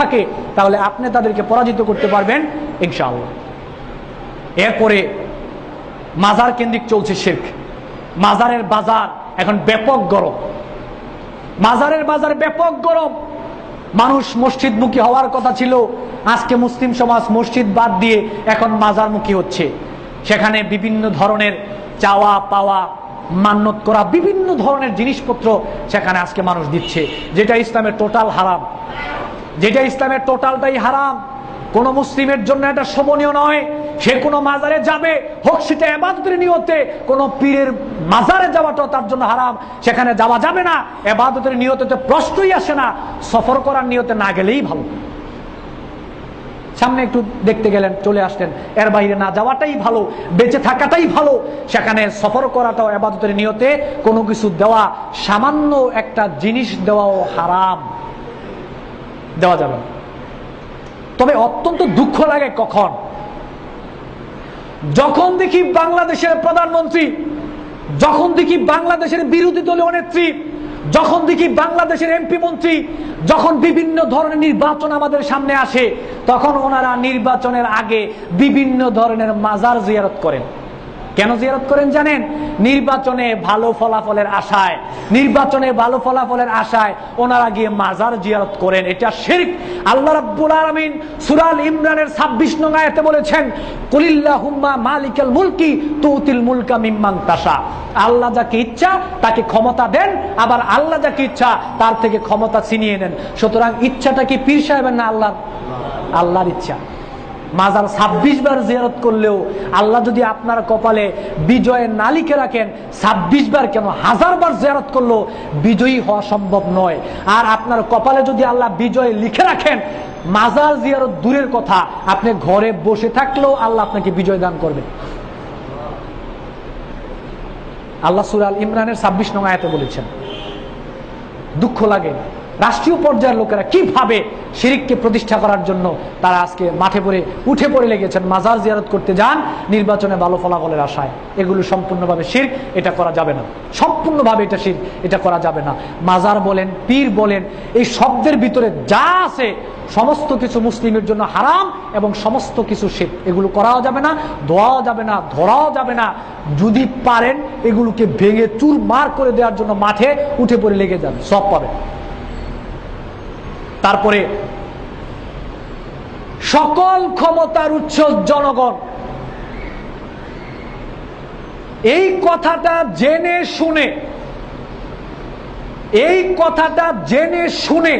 থাকে, তাহলে আপনি তাদেরকে পরাজিত করতে পারবেন, ইনশাআল্লাহ। এরপরে মাজার কেন্দ্রিক চলছে শেখ মাজারের বাজার এখন ব্যাপক গরম। মাজারের বাজার ব্যাপক গরম। মানুষ মসজিদমুখী হওয়ার কথা ছিল। আজকে মুসলিম সমাজ মসজিদ বাদ দিয়ে এখন মাজারমুখী হচ্ছে। সেখানে বিভিন্ন ধরনের চাওয়া পাওয়া মান্যত করা বিভিন্ন ধরনের জিনিসপত্র সেখানে আজকে মানুষ দিচ্ছে, যেটা ইসলামের টোটাল হারাম। যেটা ইসলামের টোটালটাই হারাম। কোন মুসলিমের জন্য এটা শোভনীয় নয়। সে কোনো মাজারে যাবে, হোক সেটা এবাদতের নিয়তে, কোন পীরের মাজারে যাওয়াটাও তার জন্য হারাম। সেখানে যাওয়া যাবে না, এবাদতের নিয়তে তো প্রশ্নই আসে না। সফর করার নিয়তে না গেলেই ভালো। সামনে একটু দেখতে গেলেন, চলে আসলেন। এর বাইরে না যাওয়াটাই ভালো, বেঁচে থাকাটাই ভালো। সেখানে সফর করাটাও এবাদতের নিয়তে কোনো কিছু দেওয়া সামান্য একটা জিনিস দেওয়াও হারাম। দেওয়া যাবে তবে অত্যন্ত দুঃখ লাগে কখন? যখন দেখি বাংলাদেশের প্রধানমন্ত্রী, যখন দেখি বাংলাদেশের বিরোধী দলীয় নেত্রী, যখন দেখি বাংলাদেশের এমপি মন্ত্রী, যখন বিভিন্ন ধরনের নির্বাচন আমাদের সামনে আসে, তখন ওনারা নির্বাচনের আগে বিভিন্ন ধরনের মাজার জিয়ারত করেন। কেন জিয়ারত করেন জানেন? নির্বাচনে ভালো ফলাফলের আশায়। নির্বাচনে ভালো ফলাফলের আশায় ওনারা গিয়ে মাজার জিয়ারত করেন। এটা শিরক। আল্লাহ রাব্বুল আলামিন সূরা ইমরানের 26 নং আয়াতে বলেছেন, কুলিল্লাহুম্মা মালিকাল মুলকি তুতিল মুলকা মিম্মান তাশা। আল্লাহ যাকে ইচ্ছা তাকে ক্ষমতা দেন, আবার আল্লাহ যাকে ইচ্ছা তার থেকে ক্ষমতা ছিনিয়ে নেন। সুতরাং ইচ্ছাটা কি পীর সাহেবের না আল্লাহ আল্লাহর ইচ্ছা। মাজার ছাব্বিশ বার জিয়ারত করলেও আল্লাহ যদি আপনার কপালে বিজয়ের না লিখে রাখেন, ছাব্বিশ বার কেন হাজার বার জিয়ারত করলেও বিজয়ী হওয়া সম্ভব নয়। আর আপনার কপালে যদি আল্লাহ বিজয় লিখে রাখেন, মাজার জিয়ারত দূরের কথা, আপনি ঘরে বসে থাকলেও আল্লাহ আপনাকে বিজয় দান করবে। আল্লাহ সুরাল ইমরানের ছাব্বিশ নং আয়াতে বলেছেন, দুঃখ লাগে রাষ্ট্রীয় পর্যায়ের লোকেরা কীভাবে শিরিককে প্রতিষ্ঠা করার জন্য তারা আজকে মাঠে পড়ে, উঠে পড়ে লেগেছেন? মাজার জিয়ারত করতে যান, নির্বাচনে ভালো ফলাফলের আশায়। এগুলো সম্পূর্ণভাবে শির, এটা করা যাবে না। সম্পূর্ণভাবে এটা শির, এটা করা যাবে না। মাজার বলেন, পীর বলেন, এই শব্দের ভিতরে যা আছে, সমস্ত কিছু মুসলিমের জন্য হারাম এবং সমস্ত কিছু শির। এগুলো করাও যাবে না, ধোয়াও যাবে না, ধরাও যাবে না। যদি পারেন, এগুলোকে ভেঙে চুর মার করে দেওয়ার জন্য মাঠে উঠে পড়ে লেগে যাবে সব পাবে তারপরে সকল ক্ষমতার উৎস জনগণ। এই কথাটা জেনে শুনে, এই কথাটা জেনে শুনে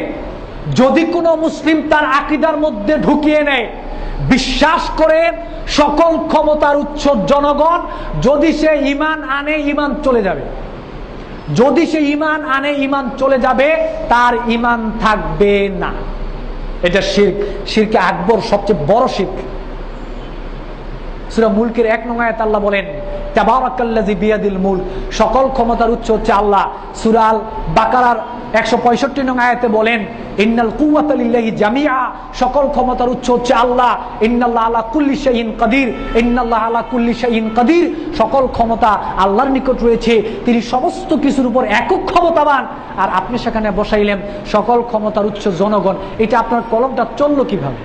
যদি কোনো মুসলিম তার আকিদার মধ্যে ঢুকিয়ে নেয়, বিশ্বাস করে সকল ক্ষমতার উৎস জনগণ, যদি সে ইমান আনে ইমান চলে যাবে। যদি সে ইমান আনে ইমান চলে যাবে, তার ইমান থাকবে না। এটা শির্ক। শিরকে আকবর সবচেয়ে বড় শির্ক। সুরা মুলকের এক নঙ্গায় আল্লাহ বলেন তাবারাকাল্লাজি বিয়াদিল মুল সকল ক্ষমতার উৎস হচ্ছে আল্লাহ। সুরাল বাকারার একশো পঁয়ষট্টি আয়াতে বলেন, ইন্নাল জামিয়া সকল ক্ষমতার আল্লাহ। আলা কাদির আলা কাদির সকল ক্ষমতা আল্লাহর নিকট রয়েছে। তিনি সমস্ত কিছুর উপর একক ক্ষমতাবান। আর আপনি সেখানে বসাইলেন সকল ক্ষমতার উৎস জনগণ। এটা আপনার কলমটা চলল কীভাবে?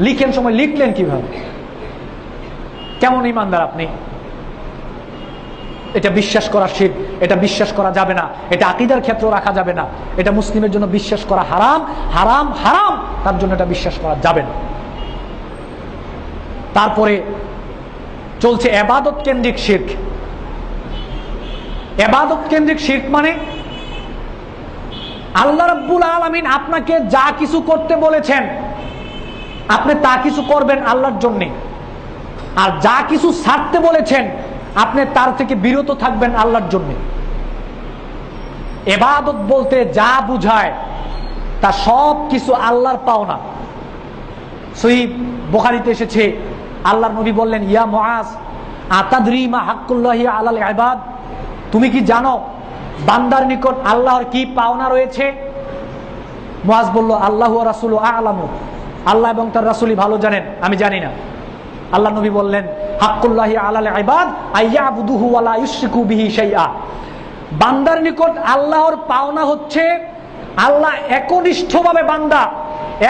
লিখেন সময় লিখলেন কীভাবে? কেমন ইমানদার আপনি? এটা বিশ্বাস করা শিখ এটা বিশ্বাস করা যাবে না, এটা আকিদার ক্ষেত্র রাখা যাবে না, এটা মুসলিমের জন্য বিশ্বাস করা হারাম হারাম হারাম, তার জন্য এটা বিশ্বাস করা যাবে না। তারপরে চলছে এবাদত কেন্দ্রিক শিখ এবাদত কেন্দ্রিক শিখ মানে আল্লাহ রব্বুল আলমিন আপনাকে যা কিছু করতে বলেছেন, আপনি তা কিছু করবেন আল্লাহর জন্যে। আর যা কিছু ছাড়তে বলেছেন আপনি তার থেকে বিরত থাকবেন আল্লাহর জন্য। এবাদত বলতে যা বুঝায়, তা সব কিছু আল্লাহর পাওনা। সহি বোখারিতে এসেছে, আল্লাহর নবী বললেন, ইয়া মহাজ আতাদরি মা হাক্কুল্লাহি আলাল ইবাদ? তুমি কি জানো, বান্দার নিকট আল্লাহর কি পাওনা রয়েছে? মহাজ বলল, আল্লাহ রাসুল আলামু। আল্লাহ এবং তার রাসুলি ভালো জানেন, আমি জানি না। আল্লাহ নবী বললেন হাক্কুল্লাহি আলাল ইবাদ, আইয়াবুদুহু ওয়ালা ইউশরিকু বিহি শাইআ। বান্দার নিকট আল্লাহর পাওনা হচ্ছে আল্লাহ একনিষ্ঠভাবে বান্দা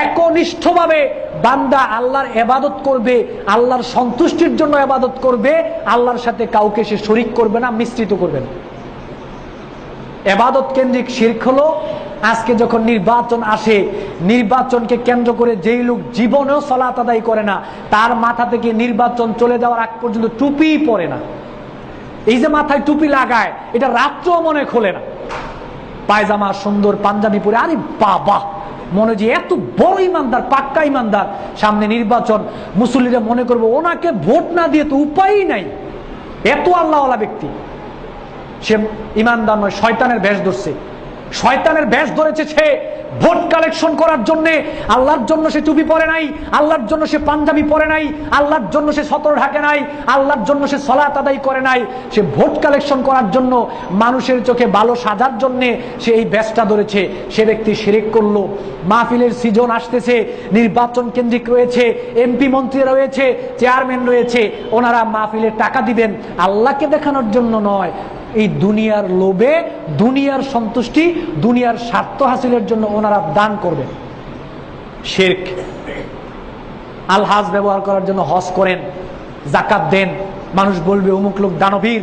একনিষ্ঠভাবে বান্দা আল্লাহর এবাদত করবে, আল্লাহর সন্তুষ্টির জন্য এবাদত করবে, আল্লাহর সাথে কাউকে সে শরিক করবে না, মিশ্রিত করবে না। এবাদত কেন্দ্রিক শির্ক হলো আজকে যখন নির্বাচন আসে, নির্বাচনকে কেন্দ্র করে যেই লোক জীবনেও সলাত আদায় করে না, তার মাথা থেকে নির্বাচন চলে যাওয়ার আগ পর্যন্ত টুপি পরে না। এই যে মাথায় টুপি লাগায়, এটা রাত্রেও মনে খোলে না। পায়জামা, সুন্দর পাঞ্জাবি পরে, আরে বাবা! মনে যে এত বড় ইমানদার, পাক্কা ইমানদার। সামনে নির্বাচন, মুসল্লিরা মনে করব, ওনাকে ভোট না দিয়ে তো উপায়ই নাই। এত আল্লাহওয়ালা ব্যক্তি। সে ইমানদার নয়, শয়তানের বেশ ধরছে। শয়তানের বেশ ধরেছে সে ভোট কালেকশন করার জন্য। আল্লাহর জন্য সে টুপি পরে নাই, আল্লাহর জন্য সে পাঞ্জাবি পরে নাই, আল্লাহর জন্য সে সতর ঢাকে নাই, আল্লাহর জন্য সে সলাত আদায় করে নাই। সে ভোট কালেকশন করার জন্য মানুষের চোখে ভালো সাজার জন্য সে এই ব্যাসটা ধরেছে। সে ব্যক্তি শিরিক করল। মাহফিলের সিজন আসতেছে, নির্বাচন কেন্দ্রিক রয়েছে, এমপি মন্ত্রী রয়েছে, চেয়ারম্যান রয়েছে, ওনারা মাহফিলের টাকা দিবেন। আল্লাহকে দেখানোর জন্য নয় এই দুনিয়ার লোভে, দুনিয়ার সন্তুষ্টি, দুনিয়ার স্বার্থ হাসিলের জন্য ওনারা দান করবেন। শেরক, আলহাজ ব্যবহার করার জন্য হজ করেন জাকাত দেন, মানুষ বলবে, অমুক লোক দানবীর।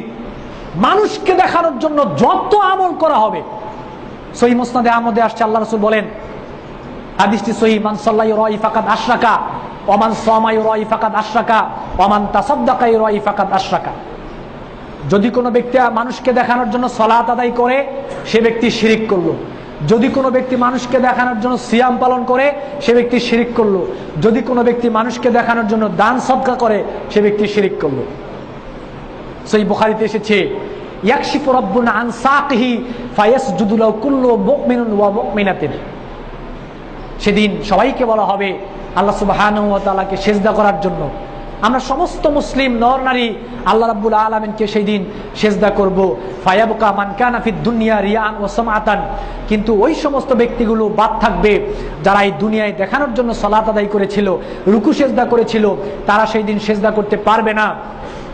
মানুষকে দেখানোর জন্য যত আমল করা হবে। সহি মোসনাদে আমদে আসছে, আল্লাহ রসুল বলেন, হাদিসটি সহি, মান সাল্লাই রয় ফাকাত আশরাকা ওমান সমাই রয় ফাকাত আশরাকা অমান তাসাদ্দাকাই রয় ফাকাত আশরাকা। যদি কোনো ব্যক্তি মানুষকে দেখানোর জন্য সলাত আদায় করে, সে ব্যক্তি শিরিক করল। যদি কোনো ব্যক্তি মানুষকে দেখানোর জন্য সিয়াম পালন করে, সে ব্যক্তি শিরিক করল। যদি কোনো ব্যক্তি মানুষকে দেখানোর জন্য দান সদকা করে, সে ব্যক্তি শিরিক করল। সেই বুখারিতে এসেছে সেদিন সবাইকে বলা হবে, আল্লাহ সেজদা করার জন্য। আমরা সমস্ত মুসলিম নর নারী আল্লাহ রাবুল আলমিনকে সেই দিন সেজদা করব। ফায়াবুকা মানকানাফিদ কানা ফিদ দুনিয়া রিয়ান ওসম আতান কিন্তু ওই সমস্ত ব্যক্তিগুলো বাদ থাকবে যারা এই দুনিয়ায় দেখানোর জন্য সলাত আদায় করেছিল, রুকু সেজদা করেছিল, তারা সেই দিন সেজদা করতে পারবে না।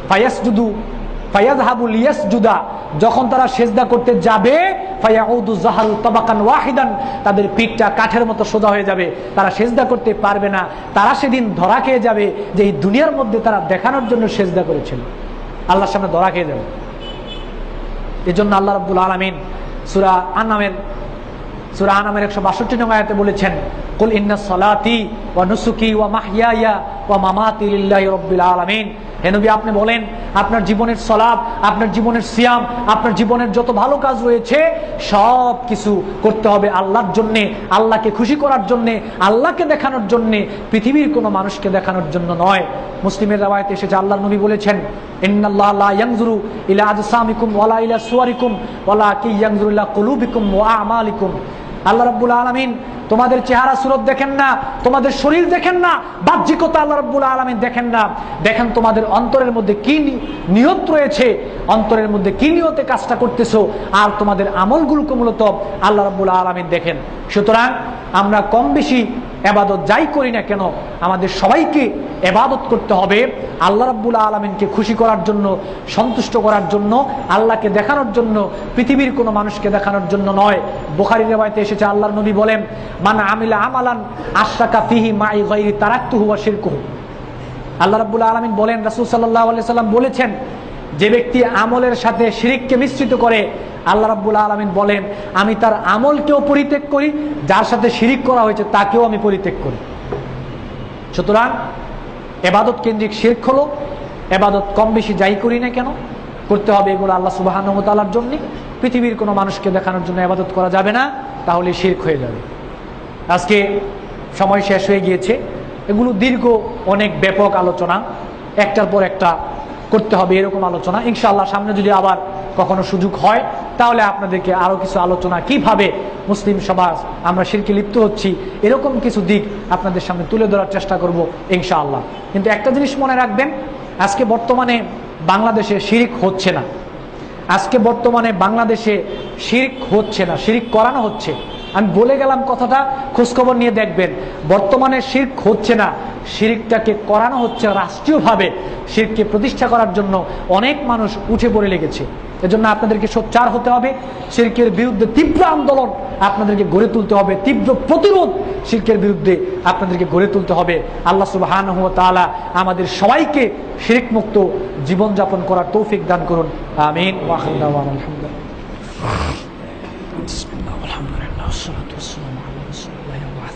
ফায়াস জুদু ফায়াজ হাবুল ইয়াস ইয়াসজুদা যখন তারা সেজদা করতে যাবে ওয়াহিদান, তাদের পিঠটা কাঠের মতো সোজা হয়ে যাবে। তারা সেজদা করতে পারবে না। তারা সেদিন ধরা খেয়ে যাবে যে এই দুনিয়ার মধ্যে তারা দেখানোর জন্য সেজদা করেছিল। আল্লাহর সামনে ধরা খেয়ে যাবে। এই জন্য আল্লাহ রাব্বুল আলামিন সূরা আনামের সুরা আনামের 162 নং আয়াতে বলেছেন, কুল ইন্না সলাতি ওয়া নুসুকি ওয়া মাহইয়ায়া আপনি বলেন, আপনার জীবনের সলাপ, আপনার জীবনের সিয়াম, আপনার জীবনের যত ভালো কাজ রয়েছে, সব কিছু করতে হবে আল্লাহর আল্লাহকে খুশি করার আল্লাহকে দেখানোর জন্য, পৃথিবীর কোনো মানুষকে দেখানোর জন্য নয়। মুসলিমের রাবায়তে এসেছে, আল্লাহর নবী বলেছেন ইলা আল্লাহ রাব্বুল আলামিন তোমাদের চেহারা সুরত দেখেন না, তোমাদের শরীর দেখেন না, বাহ্যিকতা আল্লাহ রাব্বুল আলামিন দেখেন না। দেখেন তোমাদের অন্তরের মধ্যে কি নিয়ত রয়েছে, অন্তরের মধ্যে কি নিয়তে কাজটা করতেছো, আর তোমাদের আমলগুলোকে মূলত আল্লাহ রাব্বুল আলামিন দেখেন। সুতরাং আমরা কম বেশি এবাদত যাই করি না কেন, আমাদের সবাইকে এবাদত করতে হবে, আল্লাহ রাব্বুল আলমিনকে খুশি করার জন্য, সন্তুষ্ট করার জন্য, আল্লাহকে দেখানোর জন্য, পৃথিবীর কোনো মানুষকে দেখানোর জন্য নয়। বোখারি রেবায়তে এসেছে, আল্লাহর নবী বলেন মান আমিলা আমালান আশরাকা ফিহি মাই গায়রি তারাক্তুহু ওয়া শিরকুহু। আল্লাহ রাব্বুল আলমিন বলেন, রাসূল সাল্লাল্লাহু আলাইহি বলেছেন, যে ব্যক্তি আমলের সাথে শিরিককে মিশ্রিত করে, আল্লাহ রাব্বুল আলমিন বলেন, আমি তার আমলকেও পরিত্যাগ করি, যার সাথে শিরিক করা হয়েছে তাকেও আমি পরিত্যাগ করি। সুতরাং এবাদত কেন্দ্রিক শির্ক হলো, এবাদত কম বেশি যাই করি না কেন, করতে হবে এগুলো আল্লাহ সুবাহানতালার জন্য, পৃথিবীর কোনো মানুষকে দেখানোর জন্য এবাদত করা যাবে না, তাহলে শির্ক হয়ে যাবে। আজকে সময় শেষ হয়ে গিয়েছে। এগুলো দীর্ঘ অনেক ব্যাপক আলোচনা। একটার পর একটা করতে হবে এরকম আলোচনা। ইনশাআল্লাহ সামনে যদি আবার কখনো সুযোগ হয়, তাহলে আপনাদেরকে আরও কিছু আলোচনা কীভাবে মুসলিম সমাজ আমরা শিরকে লিপ্ত হচ্ছি, এরকম কিছু দিক আপনাদের সামনে তুলে ধরার চেষ্টা করব ইনশাআল্লাহ। কিন্তু একটা জিনিস মনে রাখবেন, আজকে বর্তমানে বাংলাদেশে শিরিক হচ্ছে না। আজকে বর্তমানে বাংলাদেশে শিরিক হচ্ছে না, শিরিক করানো হচ্ছে। আমি বলে গেলাম কথাটা, খোঁজখবর নিয়ে দেখবেন। বর্তমানে শির্ক হচ্ছে না। শিরিকটাকে করানো হচ্ছে রাষ্ট্রীয়ভাবে। শিরকে প্রতিষ্ঠা করার জন্য অনেক মানুষ উঠে পড়ে লেগেছে। এজন্য আপনাদেরকে সোচ্চার হতে হবে, শিরকের বিরুদ্ধে তীব্র আন্দোলন আপনাদেরকে গড়ে তুলতে হবে, তীব্র প্রতিরোধ শিরকের বিরুদ্ধে আপনাদেরকে গড়ে তুলতে হবে। আল্লাহ সুবহান তাআলা আমাদের সবাইকে শিরিক মুক্ত জীবনযাপন করার তৌফিক দান করুন। আমিন। ওয়া بسم الله والحمد لله والصلاة والسلام على رسول الله وبعد